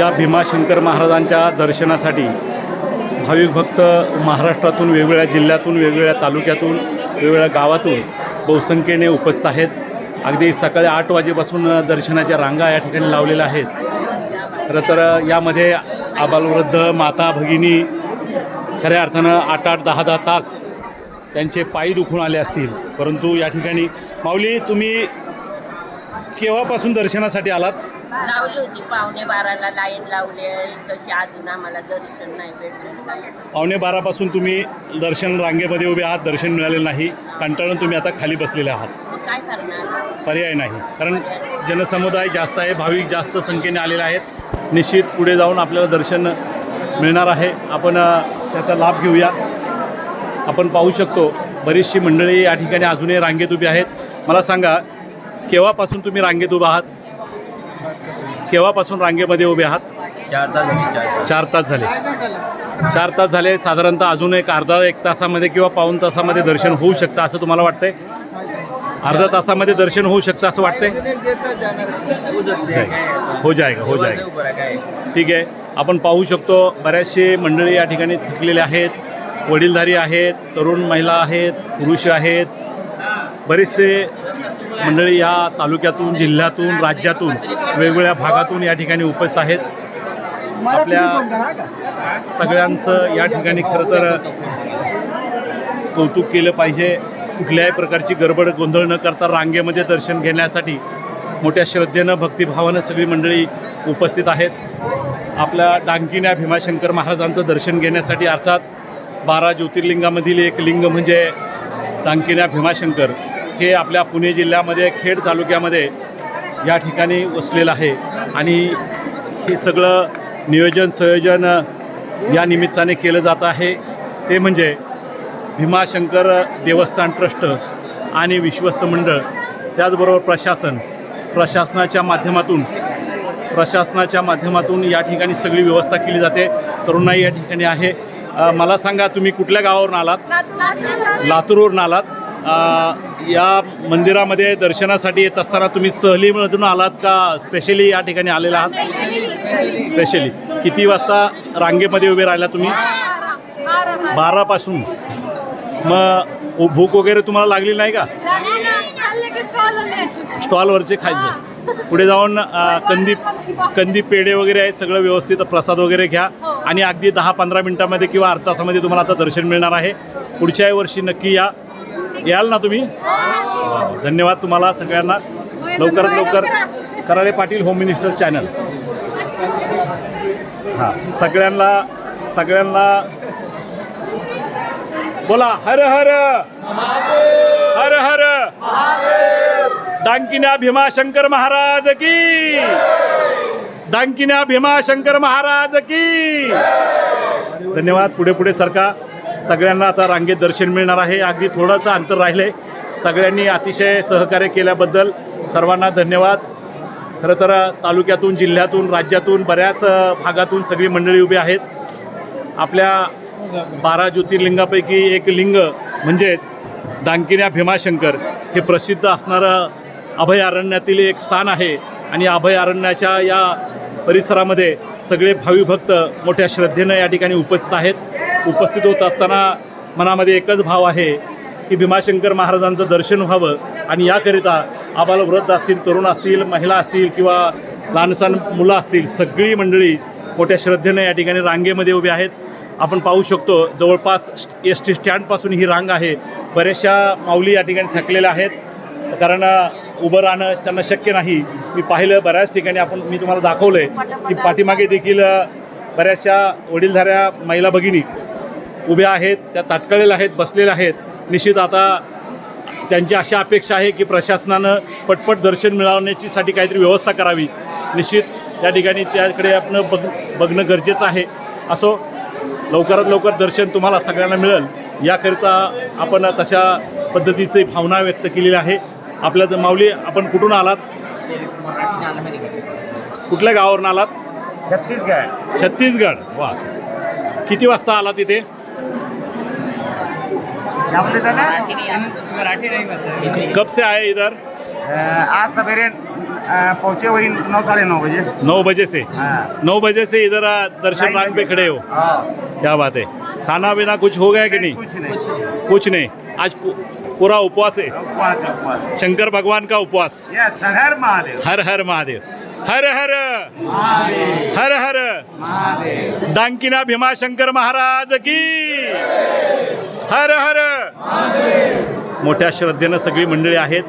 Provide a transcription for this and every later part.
या भीमाशंकर महाराजांच्या दर्शनासाठी भाविक भक्त महाराष्ट्रातून वेगवेगळ्या जिल्ह्यातून वेगवेगळ्या तालुक्यातून वेगवेगळ्या गावातून बहुसंख्येने उपस्थित आहेत. अगदी सकाळी आठ वाजेपासून दर्शनाच्या रांगा या ठिकाणी लावलेल्या आहेत. खरं तर यामध्ये आबालवृद्ध माता भगिनी खऱ्या अर्थानं आठ आठ दहा दहा तास त्यांचे पायी दुखून आले असतील. परंतु या ठिकाणी माऊली तुम्ही केव्हापासून दर्शनासाठी आलात? लावली होती. पावणे बाराला लाईन लावली आहे. तशी अजून आम्हाला दर्शन नाही भेटलं. काय पावणे बारापासून तुम्ही दर्शन रांगेमध्ये उभे आहात. दर्शन मिळालेलं नाही. कंटाळून तुम्ही आता खाली बसलेले आहात. मग काय करणार? पर्याय नाही. कारण जनसमुदाय जास्त आहे. भाविक जास्त संख्येने आलेले आहेत. निश्चित पुढे जाऊन आपल्याला दर्शन मिळणार आहे. आपण अ, त्याचा लाभ घेऊया. आपण पाहू शकतो. बरीचशी मंडळी या ठिकाणी अजूनही रांगेत उभी आहेत. मला सांगा केव्हापासून तुम्ही रांगेत उभा आहात? केव्हापासून रांगेमध्ये उभे आहात? चार तास चार तास. झाले. चार तास झाले साधारणतः अजून एक अर्धा एक तासामध्ये किंवा पाऊण तासामध्ये दर्शन होऊ शकतं असं तुम्हाला वाटतंय? अर्धा तासामध्ये दर्शन होऊ शकतं असं वाटतंय? हो जाएगा हो काय ठीक आहे. आपण पाहू शकतो बऱ्याचशे मंडळी या ठिकाणी थकलेले आहेत. वडीलधारी आहेत तरुण महिला आहेत पुरुष आहेत. बरेचसे मंडळी या तालुक्यातून जिल्ह्यातून राज्यातून वेगवेगळ्या भागातून या ठिकाणी उपस्थित आहेत. आपल्या सगळ्यांचं या ठिकाणी खरं तर कौतुक केलं पाहिजे. कुठल्याही प्रकारची गडबड गोंधळ न करता रांगेमध्ये दर्शन घेण्यासाठी मोठ्या श्रद्धेनं भक्तिभावानं सगळी मंडळी उपस्थित आहेत. आपल्या डांकिन्या भीमाशंकर महाराजांचं दर्शन घेण्यासाठी अर्थात बारा ज्योतिर्लिंगामधील एक लिंग म्हणजे डांकिन्या भीमाशंकर. हे आपल्या पुणे जिल्ह्यामध्ये खेड तालुक्यामध्ये या ठिकाणी वसलेलं आहे. आणि हे सगळं नियोजन संयोजन या निमित्ताने केलं जात आहे. ते म्हणजे भीमाशंकर देवस्थान ट्रस्ट आणि विश्वस्त मंडळ त्याचबरोबर प्रशासन. प्रशासनाच्या माध्यमातून प्रशासनाच्या माध्यमातून या ठिकाणी सगळी व्यवस्था केली जाते. तरुणाई या ठिकाणी आहे. मला सांगा तुम्ही कुठल्या गावावरून आलात? लातूरवरून आलात. या मंदिरामध्ये दर्शनासाठी येत असताना तुम्ही सहलीमधून आलात का? स्पेशली या ठिकाणी आलेला आहात? स्पेशली किती वाजता रांगेमध्ये उभे राहिला तुम्ही? बारापासून. मग भूक वगैरे तुम्हाला लागली नाही का? स्टॉलवरचे खायचं. पुढे जाऊन कंदी कंदी पेढे वगैरे आहे सगळं व्यवस्थित प्रसाद वगैरे घ्या. आणि अगदी दहा पंधरा मिनटामध्ये किंवा अर्धा तासामध्ये तुम्हाला आता दर्शन मिळणार आहे. पुढच्याही वर्षी नक्की या. याल ना तुम्ही? धन्यवाद तुम्हाला सगळ्यांना. लवकरात लवकर. Karale Patil home minister channel हां सगळ्यांना सगळ्यांना. बोला हर हर. हर हर. डांकिन्या भीमाशंकर महाराज की. डांकिन्या भीमाशंकर महाराज की. धन्यवाद. पुढे पुढे सरका सगळ्यांना आता रांगेत दर्शन मिळणार आहे. अगदी थोडंसं अंतर राहिले. सगळ्यांनी अतिशय सहकार्य केल्याबद्दल सर्वांना धन्यवाद. खरं तर तालुक्यातून जिल्ह्यातून राज्यातून बऱ्याच भागातून सगळी मंडळी उभी आहेत. आपल्या बारा ज्योतिर्लिंगापैकी एक लिंग म्हणजेच डांकिन्या भीमाशंकर हे प्रसिद्ध असणारं अभयारण्यातील एक स्थान आहे. आणि अभयारण्याच्या या परिसरामध्ये सगळे भावी भक्त मोठ्या श्रद्धेनं या ठिकाणी उपस्थित आहेत. उपस्थित होत असताना मनामध्ये एकच भाव आहे की भीमाशंकर महाराजांचं दर्शन व्हावं आणि याकरिता आम्हाला वृद्ध असतील तरुण असतील महिला असतील किंवा लहानसहान मुलं असतील सगळी मंडळी मोठ्या श्रद्धेनं या ठिकाणी रांगेमध्ये उभी आहेत. आपण पाहू शकतो जवळपास एस टी स्टँडपासून ही रांग आहे. बऱ्याचशा माऊली या ठिकाणी थकलेल्या आहेत. कारण उभं राहणं त्यांना शक्य नाही. मी पाहिलं बऱ्याच ठिकाणी आपण मी तुम्हाला दाखवलं आहे की पाठीमागे देखील बऱ्याचशा वडीलधाऱ्या महिला भगिनी उभ्या आहेत त्या ताटकळलेल्या आहेत बसलेल्या आहेत. निश्चित आता त्यांची अशी अपेक्षा आहे की प्रशासनानं पटपट दर्शन मिळवण्याचीसाठी काहीतरी व्यवस्था करावी. निश्चित त्या ठिकाणी त्याकडे आपण बघ बघणं गरजेचं आहे. असो लवकरात लवकर दर्शन तुम्हाला सगळ्यांना मिळेल. याकरिता आपण तशा पद्धतीची भावना व्यक्त केलेली आहे. आपल्या माऊली आपण कुठून आलात? कुठल्या गावावरून आलात? छत्तीसगड. छत्तीसगड. वा. किती वाजता आलात इथे? मराठी नाही कब से आए इधर. आज सवेरे अ, पहुंचे वही नौ साढ़े नौ बजे. नौ बजे से हाँ. नौ बजे से इधर आ, दर्शन लाइन पे खड़े हो. हाँ, क्या बात है. खाना पीना कुछ हो गया कि नहीं? कुछ नहीं. कुछ नहीं. आज पू- पूरा उपवास है। उपवास है, उपवास शंकर भगवान का उपवास। यस हर हर महादेव। हर हर महादेव। हर हर। हर हर। दांकिना भीमाशंकर महाराज की। हर हर। मोठ्या श्रद्धेनं सगळी मंडळी आहेत.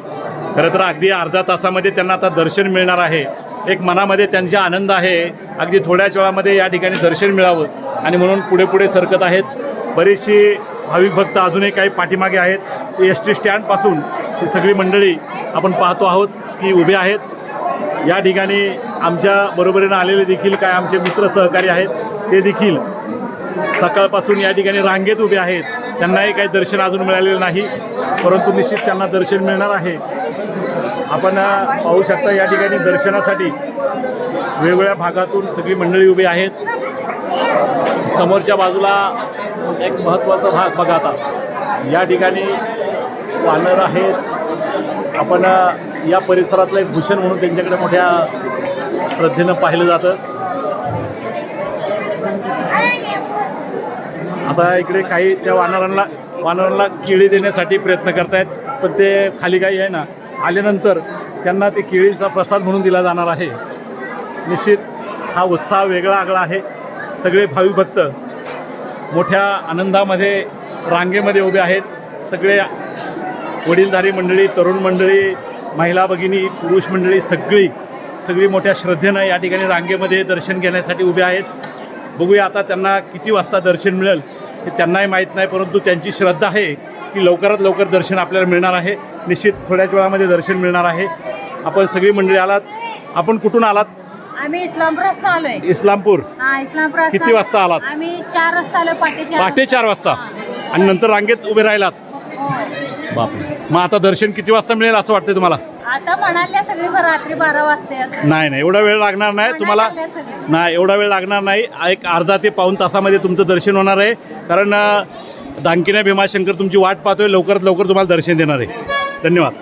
खरं तर अगदी अर्धा तासामध्ये त्यांना आता दर्शन मिळणार आहे. एक मनामध्ये त्यांचा आनंद आहे. अगदी थोड्याच वेळामध्ये या ठिकाणी दर्शन मिळावं. आणि म्हणून पुढे पुढे सरकत आहेत. बरीचशी भाविक भक्त अजूनही काही पाठीमागे आहेत. एस टी स्टँडपासून ही सगळी मंडळी आपण पाहतो आहोत की उभे आहेत. या ठिकाणी आमच्या बरोबरीनं आलेले देखील काय आमचे मित्र सहकारी आहेत. ते देखील सकाळपासून या ठिकाणी रांगेत उभे आहेत. त्यांनाही काही दर्शन अजून मिळालेलं नाही परंतु निश्चित त्यांना दर्शन मिळणार आहे. आपण पाहू शकता या ठिकाणी दर्शनासाठी वेगवेगळ्या भागातून सगळी मंडळी उभी आहेत. समोरच्या बाजूला एक महत्त्वाचा भाग बघा आता. या ठिकाणी वानर आहेत. आपण या परिसरातलं एक भूषण म्हणून त्यांच्याकडे मोठ्या श्रद्धेनं पाहिलं जातं. आता इकडे काही त्या वानरांना वानरांना केळी देण्यासाठी प्रयत्न करतायत. पण ते खाली काही आहे ना आल्यानंतर त्यांना ते केळीचा प्रसाद म्हणून दिला जाणार आहे. निश्चित हा उत्साह वेगळा आगळा आहे. सगळे भावी भक्त मोठ्या आनंदामध्ये रांगेमध्ये उभे आहेत सगळे वडीलधारी मंडळी तरुण मंडळी महिला भगिनी पुरुष मंडळी सगळी सगळी मोठ्या श्रद्धेनं या ठिकाणी रांगेमध्ये दर्शन घेण्यासाठी उभे आहेत. बघूया आता त्यांना किती वाजता दर्शन मिळेल हे त्यांनाही माहीत नाही परंतु त्यांची श्रद्धा आहे की लवकरात लवकर दर्शन आपल्याला मिळणार आहे. निश्चित थोड्याच वेळामध्ये दर्शन मिळणार आहे. आपण सगळी मंडळी आलात. आपण कुठून आलात? आम्ही इस्लामपुरात आलोय. इस्लामपूर. हा इस्लामपुरात किती वाजता आलात? आम्ही चार वाजता आलो पहाटे चार पहाटे चार वाजता. आणि नंतर रांगेत उभे राहिलात? हो. बापरे. मग आता दर्शन किती वाजता मिळेल असं वाटतं तुम्हाला? आता म्हणाल्या सगळी बरं रात्री बारा वाजते असं. नाही नाही एवढा वेळ लागणार नाही. तुम्हाला म्हणायला लागले सगळे. नाही एवढा वेळ लागणार नाही. एक अर्धा ते पाऊन तासामध्ये तुमचं दर्शन होणार आहे. कारण अ, भीमाशंकर तुमची वाट पाहतोय. लवकरात लवकर तुम्हाला दर्शन देणार आहे. धन्यवाद.